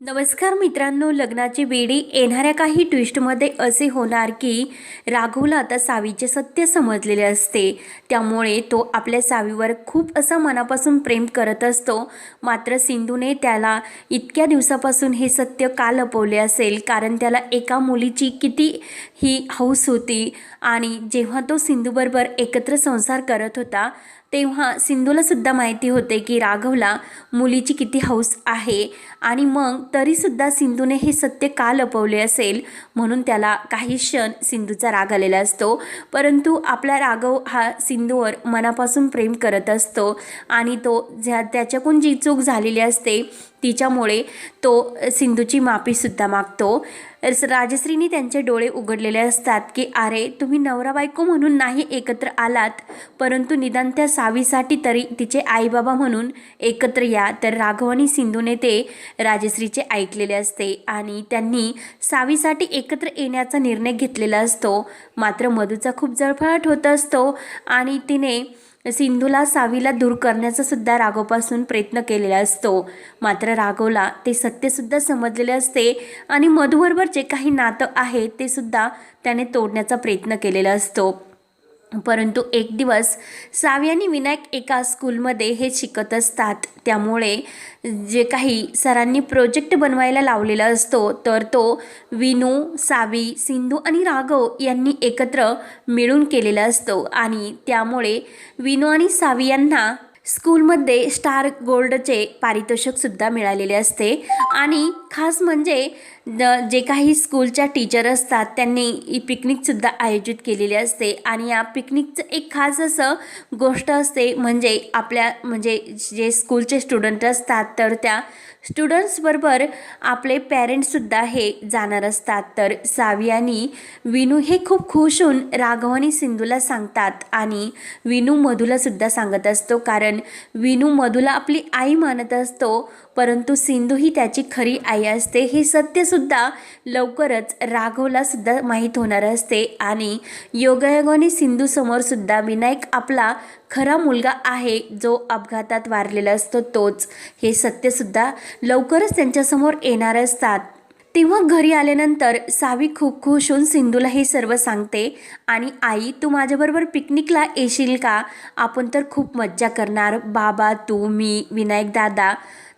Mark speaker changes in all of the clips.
Speaker 1: नमस्कार मित्रांनो लग्नाची वेळी येणाऱ्या काही ट्विस्टमध्ये असे होणार की राघवला आता सावीचे सत्य समजलेले असते. त्यामुळे तो आपल्या सावीवर खूप असं मनापासून प्रेम करत असतो. मात्र सिंधूने त्याला इतक्या दिवसापासून हे सत्य का लपवले असेल? कारण त्याला एका मुलीची किती ही हौस होती आणि जेव्हा तो सिंधूबरोबर एकत्र संसार करत होता तेव्हा सिंधूला सुद्धा माहिती होते की राघवला मुलीची किती हौस आहे. आणि मग तरीसुद्धा सिंधूने हे सत्य का लपवले असेल? म्हणून त्याला काही क्षण सिंधूचा राग आलेला असतो. परंतु आपला राघव हा सिंधूवर मनापासून प्रेम करत असतो. आणि तो ज्या त्याच्याकडून जी चूक झालेली असते तिच्यामुळे तो सिंधूची माफीसुद्धा मागतो. राजश्रीनी त्यांचे डोळे उघडलेले असतात की अरे तुम्ही नवरा बायको म्हणून नाही एकत्र आलात परंतु निदान त्या सावीसाठी तरी तिचे आईबाबा म्हणून एकत्र या. तर राघव आणि सिंधूने ते राजश्रीचे ऐकलेले असते आणि त्यांनी सावीसाठी एकत्र येण्याचा निर्णय घेतलेला असतो. मात्र मधूचा खूप जळफळाट होत असतो आणि तिने सिंधूला सावीला दूर करण्याचा सुद्धा राघवपासून प्रयत्न केलेला असतो. मात्र राघवला ते सत्यसुद्धा समजलेले असते आणि मधुबरोबर जे काही नातं आहे ते सुद्धा त्याने तोडण्याचा प्रयत्न केलेला असतो. परंतु एक दिवस सावी आणि विनायक एका स्कूलमध्ये हे शिकत असतात. त्यामुळे जे काही सरांनी प्रोजेक्ट बनवायला लावलेला असतो तर तो विनू सावी सिंधू आणि राघव यांनी एकत्र मिळून केलेला असतो. आणि त्यामुळे विनू आणि सावी यांना स्कूलमध्ये स्टार गोल्डचे पारितोषिकसुद्धा मिळालेले असते. आणि खास म्हणजे जे काही स्कूलच्या टीचर असतात त्यांनी पिकनिकसुद्धा आयोजित केलेली असते. आणि या पिकनिकचं एक खास असं गोष्ट असते म्हणजे आपल्या म्हणजे जे स्कूलचे स्टुडंट असतात तर त्या स्टुडंट्सबरोबर आपले पॅरेंट्ससुद्धा हे जाणार असतात. तर सावी आणि विनू हे खूप खुश होऊन राघव आणि सिंधूला सांगतात आणि विनू मधूलासुद्धा सांगत असतो. कारण विनू मधूला आपली आई मानत असतो परंतु सिंधू ही त्याची खरी आई असते हे सत्यसुद्धा सुद्धा लवकरच राघवला सुद्धा माहीत होणार असते. आणि योगायोगाने सिंधूसमोरसुद्धा विनायक आपला खरा मुलगा आहे जो अपघातात वारलेला असतो तोच. हे सत्यसुद्धा लवकरच त्यांच्यासमोर येणार असतात. तेव्हा घरी आल्यानंतर सावी खूप खुश होऊन सिंधूला हे सर्व सांगते आणि आई तू माझ्याबरोबर पिकनिकला येशील का? आपण तर खूप मज्जा करणार. बाबा तू मी विनायक दादा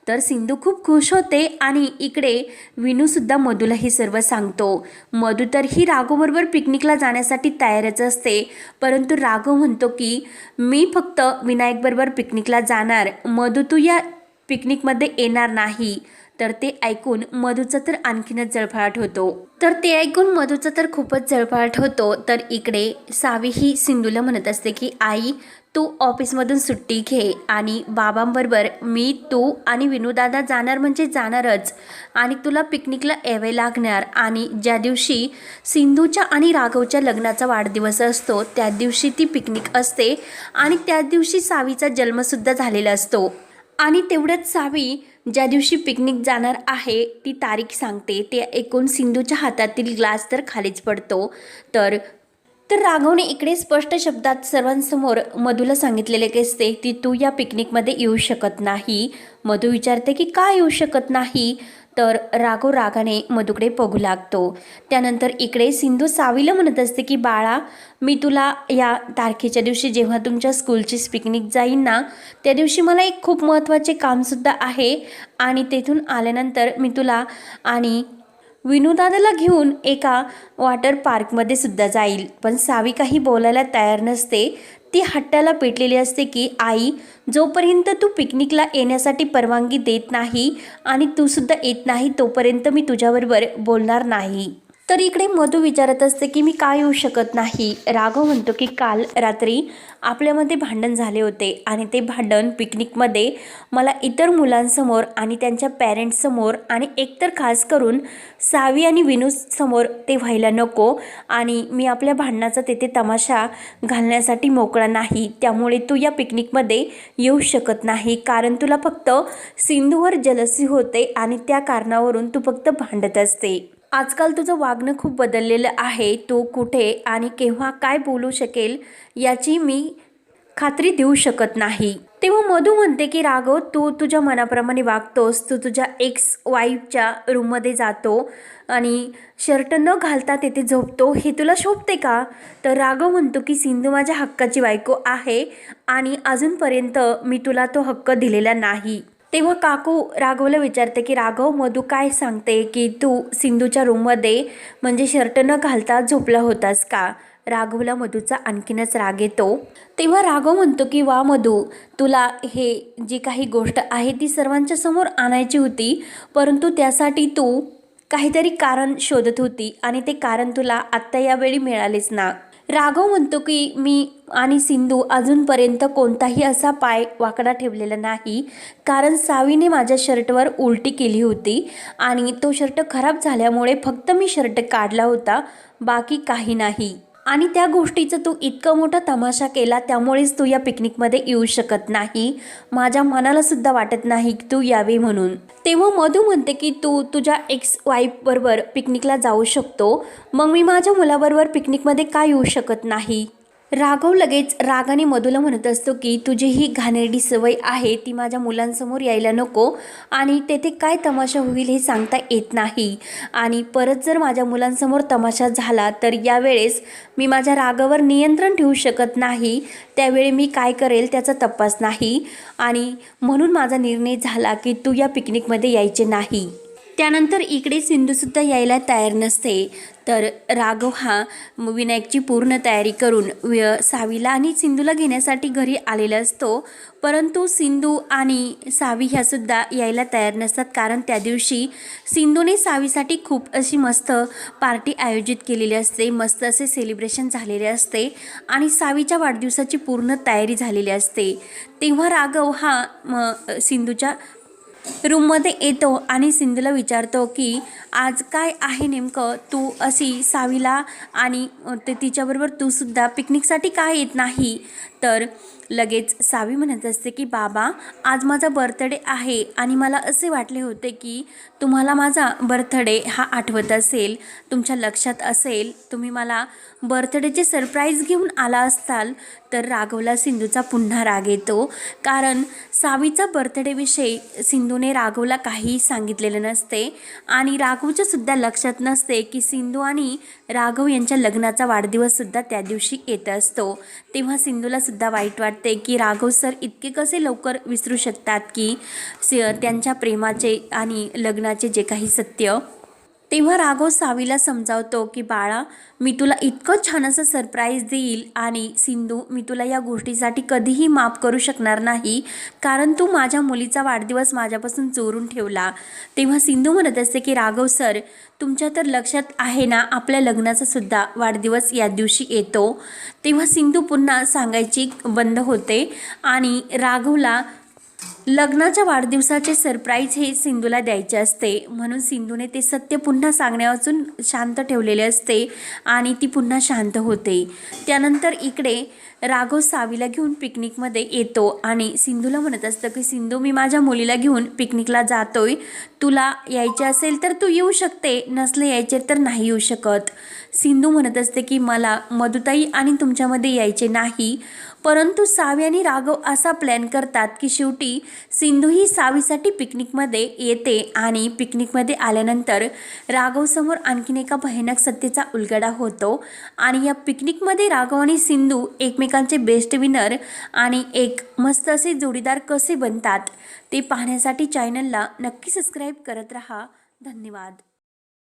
Speaker 1: तर सिंधू खूप खुश होते आणि इकडे विनूसुद्धा मधूला हे सर्व सांगतो. मधू तर ही राघवबरोबर पिकनिकला जाण्यासाठी तयारच असते. परंतु राघव म्हणतो की मी फक्त विनायकबरोबर पिकनिकला जाणार. मधू तू या पिकनिकमध्ये येणार नाही. तर ते ऐकून मधूचा तर आणखीनच जळफळाट होतो. तर ते ऐकून मधूचा तर खूपच जळफळाट होतो. तर इकडे सावी ही सिंधूला म्हणत असते की आई तू ऑफिसमधून सुट्टी घे आणि बाबांबरोबर मी तू आणि विनूदादा जाणार म्हणजे जाणारच. आणि तुला पिकनिकला यावे लागणार. आणि ज्या दिवशी सिंधूच्या आणि राघवच्या लग्नाचा वाढदिवस असतो त्या दिवशी ती पिकनिक असते आणि त्या दिवशी सावीचा जन्मसुद्धा झालेला असतो. आणि तेवढ्याच सावी ज्या दिवशी पिकनिक जाणार आहे ती तारीख सांगते. ते ऐकून सिंधूच्या हातातील ग्लास तर खालीच पडतो. तर तर राघवने इकडे स्पष्ट शब्दात सर्वांसमोर मधूला सांगितलेले की असते की तू या पिकनिकमध्ये येऊ शकत नाही. मधू विचारते की का येऊ शकत नाही? तर राघव रागाने मधूकडे बघू लागतो. त्यानंतर इकडे सिंधू सावीला म्हणत असते की बाळा मी तुला या तारखेच्या दिवशी जेव्हा तुमच्या स्कूलची पिकनिक जाईन ना त्या दिवशी मला एक खूप महत्त्वाचे कामसुद्धा आहे आणि तेथून आल्यानंतर मी तुला आणि विनोदादाला घेऊन एका वॉटर पार्कमध्ये सुद्धा जाईल. पण सावी काही बोलायला तयार नसते. ती हट्टाला पेटलेली असते की आई जोपर्यंत तू पिकनिकला येण्यासाठी परवानगी देत नाही आणि तूसुद्धा येत नाही तोपर्यंत मी तुझ्याबरोबर बोलणार नाही. तर इकडे मधू विचारत असते की मी का येऊ शकत नाही. राघव म्हणतो की काल रात्री आपल्यामध्ये भांडण झाले होते आणि ते भांडण पिकनिकमध्ये मला इतर मुलांसमोर आणि त्यांच्या पॅरेंट्ससमोर आणि एकतर खास करून सावी आणि विनूसमोर ते व्हायला नको आणि मी आपल्या भांडणाचा तेथे तमाशा घालण्यासाठी मोकळा नाही. त्यामुळे तू या पिकनिकमध्ये येऊ शकत नाही. कारण तुला फक्त सिंधूवर जलसी होते आणि त्या कारणावरून तू फक्त भांडत असते. आजकाल तुझं वागणं खूप बदललेलं आहे. तू कुठे आणि केव्हा काय बोलू शकेल याची मी खात्री देऊ शकत नाही. तेव्हा मधू म्हणते की राघव तू तुझ्या मनाप्रमाणे वागतोस. तू तुझ्या एक्स वाईफच्या रूममध्ये जातो आणि शर्ट न घालता तेथे झोपतो. हे तुला शोभते का? तर राघव म्हणतो की सिंधू माझ्या हक्काची बायको आहे आणि अजूनपर्यंत मी तुला तो हक्क दिलेला नाही. तेव्हा काकू राघवला विचारते की राघव मधू काय सांगते की तू सिंधूच्या रूममध्ये म्हणजे शर्ट न घालता झोपला होतास का? राघवला मधूचा आणखीनच राग येतो. तेव्हा राघव म्हणतो की वा मधू तुला हे जी काही गोष्ट आहे ती सर्वांच्या समोर आणायची होती परंतु त्यासाठी तू काहीतरी कारण शोधत होती आणि ते कारण तुला आत्ता यावेळी मिळालेच ना. राघव म्हणतो की मी आणि सिंधू अजूनपर्यंत कोणताही असा पाय वाकडा ठेवलेला नाही. कारण सावीने माझ्या शर्टवर उलटी केली होती आणि तो शर्ट खराब झाल्यामुळे फक्त मी शर्ट काढला होता. बाकी काही नाही. आणि त्या गोष्टीचं तू इतकं मोठा तमाशा केला त्यामुळेच तू या पिकनिकमध्ये येऊ शकत नाही. माझ्या मनाला सुद्धा वाटत नाही की तू यावी म्हणून. तेव्हा मधू म्हणते की तू तुझ्या एक्स वाईफ बरोबर पिकनिकला जाऊ शकतो. मग मी माझ्या मुलाबरोबर पिकनिकमध्ये का येऊ शकत नाही? राघव लगेच रागाने मधुला म्हणत असतो की तुझी ही घाणेरडी सवय आहे ती माझ्या मुलांसमोर यायला नको आणि तेथे काय तमाशा होईल हे सांगता येत नाही. आणि परत जर माझ्या मुलांसमोर तमाशा झाला तर यावेळेस मी माझ्या रागावर नियंत्रण ठेवू शकत नाही. त्यावेळी मी काय करेल त्याचा तपास नाही. आणि म्हणून माझा निर्णय झाला की तू या पिकनिकमध्ये यायचे नाही. त्यानंतर इकडे सिंधूसुद्धा यायला तयार नसते. तर राघव हा विनायकची पूर्ण तयारी करून व्य सावीला आणि सिंधूला घेण्यासाठी घरी आलेला असतो. परंतु सिंधू आणि सावी ह्यासुद्धा यायला तयार नसतात कारण त्या दिवशी सिंधूने सावीसाठी खूप अशी मस्त पार्टी आयोजित केलेली असते. मस्त असे सेलिब्रेशन झालेले असते आणि सावीच्या वाढदिवसाची पूर्ण तयारी झालेली असते. तेव्हा राघव हा म सिंधूच्या रूममध्ये येतो आणि सिंधूला विचारतो की आज काय आहे नेमकं? तू अशी सावीला आणि ते तिच्याबरोबर तू सुद्धा पिकनिकसाठी काय येत नाही? तर लगेच सावी म्हणत असते की बाबा आज माझा बर्थडे आहे आणि मला असे वाटले होते की तुम्हाला माझा बर्थडे हा आठवत असेल तुमच्या लक्षात असेल तुम्ही मला बर्थडेचे सरप्राईज घेऊन आला असताल तर राघवला सिंधूचा पुन्हा राग येतो. कारण सावीचा बर्थडेविषयी सिंधूने राघवला काहीही सांगितलेलं नसते आणि राघवच्यासुद्धा लक्षात नसते की सिंधू आणि राघव यांच्या लग्नाचा वाढदिवससुद्धा त्या दिवशी येत असतो. तेव्हा सिंधूलासुद्धा वाईट वाटते की राघव सर इतके कसे लवकर विसरू शकतात की स त्यांच्या प्रेमाचे आणि लग्नाचे जे काही सत्य तेव्हा राघव सावीला समजावतो की बाळा मी तुला इतकं छान असं सरप्राईज देईल आणि सिंधू मी तुला या गोष्टीसाठी कधीही माफ करू शकणार नाही कारण तू माझ्या मुलीचा वाढदिवस माझ्यापासून चोरून ठेवला. तेव्हा सिंधू म्हणत असते की राघव सर तुमच्या तर लक्षात आहे ना आपल्या लग्नाचा सुद्धा वाढदिवस या दिवशी येतो. तेव्हा सिंधू पुन्हा सांगायची बंद होते आणि राघवला लग्नाच्या वाढदिवसाचे सरप्राईज हे सिंधूला द्यायचे असते. म्हणून सिंधूने ते सत्य पुन्हा सांगण्यावाचून शांत ठेवलेले असते आणि ती पुन्हा शांत होते. त्यानंतर इकडे राघव सावीला घेऊन पिकनिकमध्ये येतो आणि सिंधूला म्हणत असतं की सिंधू मी माझ्या मुलीला घेऊन पिकनिकला जातोय. तुला यायचे असेल तर तू येऊ शकते नसले यायचे तर नाही येऊ शकत. सिंधू म्हणत असते की मला मधुताई आणि तुमच्यामध्ये यायचे नाही. परंतु सावी आणि राघव असा प्लॅन करतात की शेवटी सिंधू ही सावीसाठी पिकनिकमध्ये येते आणि पिकनिकमध्ये आल्यानंतर राघवसमोर आणखीन एका भयानक सत्तेचा उलगडा होतो आणि या पिकनिकमध्ये राघव आणि सिंधू एकमेकांचे बेस्ट विनर आणि एक मस्त असे जोडीदार कसे बनतात ते पाहण्यासाठी चॅनलला नक्की सबस्क्राईब करत राहा. धन्यवाद.